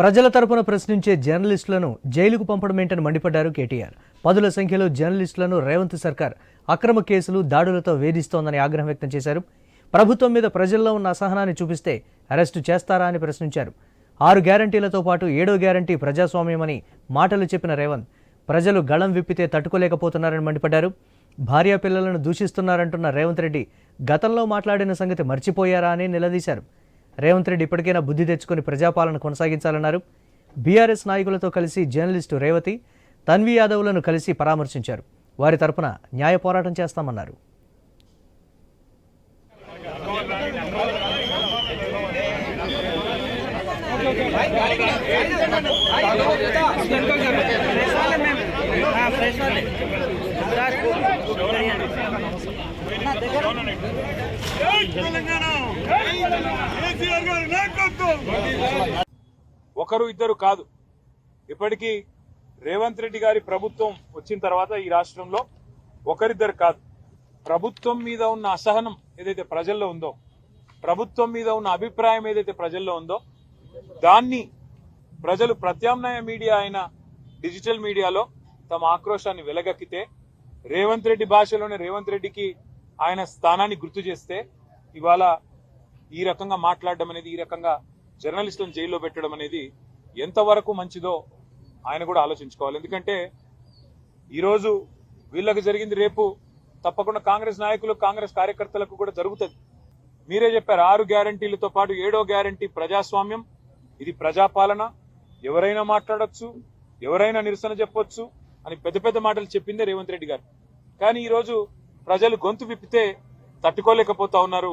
ప్రజల తరపున ప్రశ్నించే జర్నలిస్టులను జైలుకు పంపడమేంటని మండిపడ్డారు కేటీఆర్. పదుల సంఖ్యలో జర్నలిస్టులను రేవంత్ సర్కార్ అక్రమ కేసులు దాడులతో వేధిస్తోందని ఆగ్రహం వ్యక్తం చేశారు. ప్రభుత్వం మీద ప్రజల్లో ఉన్న అసహనాన్ని చూపిస్తే అరెస్టు చేస్తారా అని ప్రశ్నించారు. ఆరు గ్యారంటీలతో పాటు ఏడో గ్యారంటీ ప్రజాస్వామ్యమని మాటలు చెప్పిన రేవంత్ ప్రజలు గళం విప్పితే తట్టుకోలేకపోతున్నారని మండిపడ్డారు. భార్య పిల్లలను దూషిస్తున్నారంటున్న రేవంత్ రెడ్డి గతంలో మాట్లాడిన సంగతి మర్చిపోయారా అని నిలదీశారు. రేవంత్ రెడ్డి ఇప్పటికైనా బుద్ధి తెచ్చుకొని ప్రజాపాలన కొనసాగించాలన్నారు. బీఆర్ఎస్ నాయకులతో కలిసి జర్నలిస్టు రేవతి తన్వి యాదవ్లను కలిసి పరామర్శించారు. వారి తరపున న్యాయ పోరాటం చేస్తామన్నారు. తెలంగాణ ఒకరు ఇద్దరు కాదు. ఇప్పటికీ రేవంత్ రెడ్డి గారి ప్రభుత్వం వచ్చిన తర్వాత ఈ రాష్ట్రంలో ఒకరిద్దరు కాదు. ప్రభుత్వం మీద ఉన్న అసహనం ఏదైతే ప్రజల్లో ఉందో ప్రభుత్వం మీద ఉన్న అభిప్రాయం ఏదైతే ప్రజల్లో ఉందో దాన్ని ప్రజలు ప్రత్యామ్నాయ మీడియా అయిన డిజిటల్ మీడియాలో తమ ఆక్రోశాన్ని వెలగక్కితే రేవంత్ రెడ్డి భాషలోనే రేవంత్ రెడ్డికి ఆయన స్థానాన్ని గుర్తు చేస్తే ఇవాళ ఈ రకంగా మాట్లాడడం అనేది ఈ రకంగా జర్నలిస్టులను జైల్లో పెట్టడం అనేది ఎంతవరకు మంచిదో ఆయన కూడా ఆలోచించుకోవాలి. ఎందుకంటే ఈరోజు వీళ్ళకి జరిగింది రేపు తప్పకుండా కాంగ్రెస్ నాయకులు కాంగ్రెస్ కార్యకర్తలకు కూడా జరుగుతుంది. మీరే చెప్పారు ఆరు గ్యారంటీలతో పాటు ఏడో గ్యారంటీ ప్రజాస్వామ్యం. ఇది ప్రజాపాలన. ఎవరైనా మాట్లాడొచ్చు ఎవరైనా నిరసన చెప్పొచ్చు అని పెద్ద పెద్ద మాటలు చెప్పిందే రేవంత్ రెడ్డి గారు. కానీ ఈరోజు ప్రజలు గొంతు విప్పితే తట్టుకోలేకపోతా ఉన్నారు